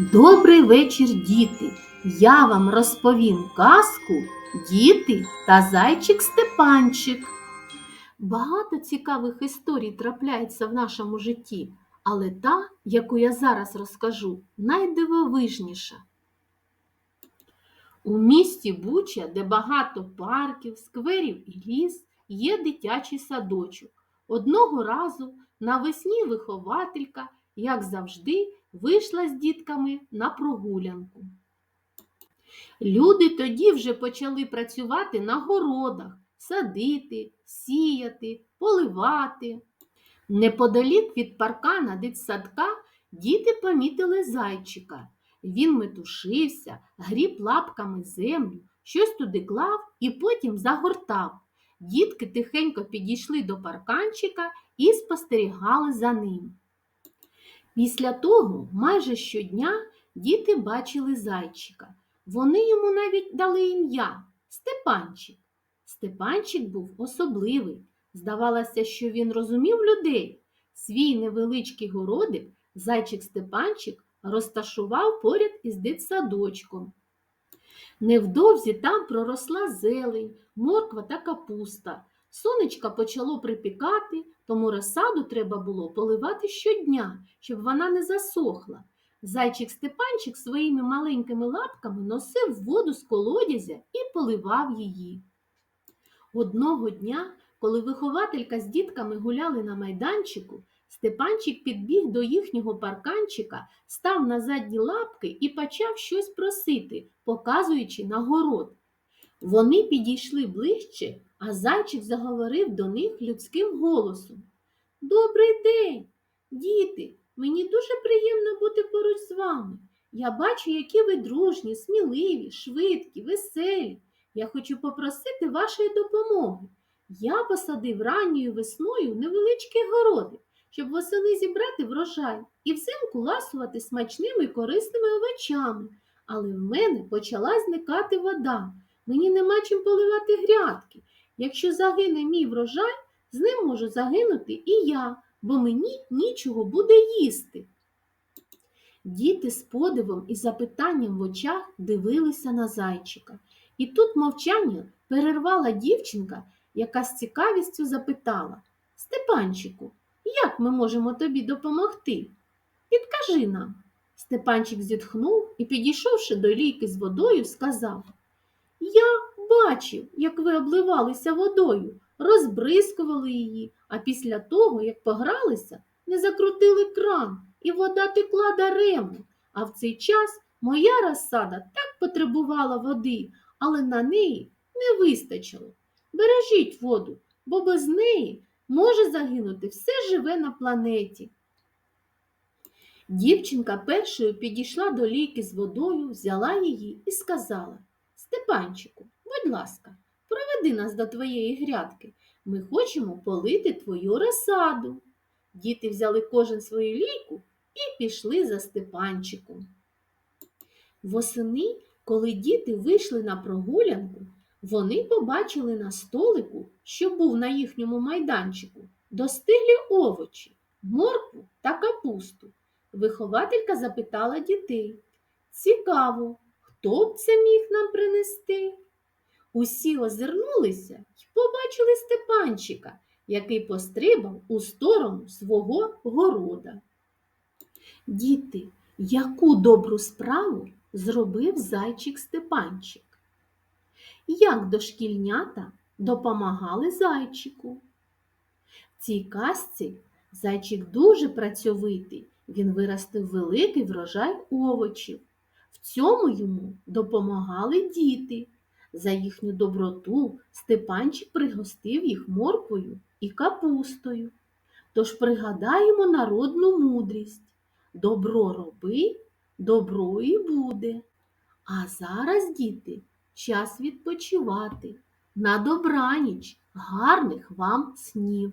Добрий вечір, діти! Я вам розповім казку Діти та зайчик Степанчик. Багато цікавих історій трапляється в нашому житті, але та, яку я зараз розкажу, найдивовижніша. У місті Буча, де багато парків, скверів і ліс, є дитячий садочок. Одного разу навесні вихователька, як завжди, вийшла з дітками на прогулянку. Люди тоді вже почали працювати на городах, садити, сіяти, поливати. Неподалік від паркана дитсадка діти помітили зайчика. Він метушився, гріб лапками землю, щось туди клав і потім загортав. Дітки тихенько підійшли до парканчика і спостерігали за ним. Після того майже щодня діти бачили зайчика. Вони йому навіть дали ім'я Степанчик. Степанчик був особливий. Здавалося, що він розумів людей. Свій невеличкий городик зайчик Степанчик розташував поряд із дитсадочком. Невдовзі там проросла зелень, морква та капуста. Сонечка почало припікати, тому розсаду треба було поливати щодня, щоб вона не засохла. Зайчик Степанчик своїми маленькими лапками носив воду з колодязя і поливав її. Одного дня, коли вихователька з дітками гуляли на майданчику, Степанчик підбіг до їхнього парканчика, став на задні лапки і почав щось просити, показуючи на город. Вони підійшли ближче, а зайчик заговорив до них людським голосом. Добрий день, діти! Мені дуже приємно бути поруч з вами. Я бачу, які ви дружні, сміливі, швидкі, веселі. Я хочу попросити вашої допомоги. Я посадив ранньою весною невеличкий городик, щоб восени зібрати врожай і взимку ласувати смачними і корисними овочами. Але в мене почала зникати вода. Мені нема чим поливати грядки. Якщо загине мій врожай, з ним можу загинути і я, бо мені нічого буде їсти. Діти з подивом і запитанням в очах дивилися на зайчика. І тут мовчання перервала дівчинка, яка з цікавістю запитала Степанчику, як ми можемо тобі допомогти? Підкажи нам. Степанчик зітхнув і, підійшовши до лійки з водою, сказав Я бачив, як ви обливалися водою, розбризкували її, а після того, як погралися, не закрутили кран, і вода текла даремно. А в цей час моя розсада так потребувала води, але на неї не вистачило. Бережіть воду, бо без неї може загинути все живе на планеті. Дівчинка першою підійшла до лійки з водою, взяла її і сказала Степанчику, будь ласка, проведи нас до твоєї грядки. Ми хочемо полити твою розсаду. Діти взяли кожен свою лійку і пішли за Степанчиком. Восени, коли діти вийшли на прогулянку, вони побачили на столику, що був на їхньому майданчику, достиглі овочі, моркву та капусту. Вихователька запитала дітей. Цікаво, хто б це міг нам принести? Усі озирнулися й побачили Степанчика, який пострибав у сторону свого города. Діти, яку добру справу зробив зайчик Степанчик? Як дошкільнята допомагали зайчику? В цій казці зайчик дуже працьовитий, він виростив великий врожай овочів. В цьому йому допомагали діти. За їхню доброту Степанчик пригостив їх морквою і капустою. Тож пригадаємо народну мудрість добро роби, добро і буде. А зараз, діти, час відпочивати. На добраніч, гарних вам снів!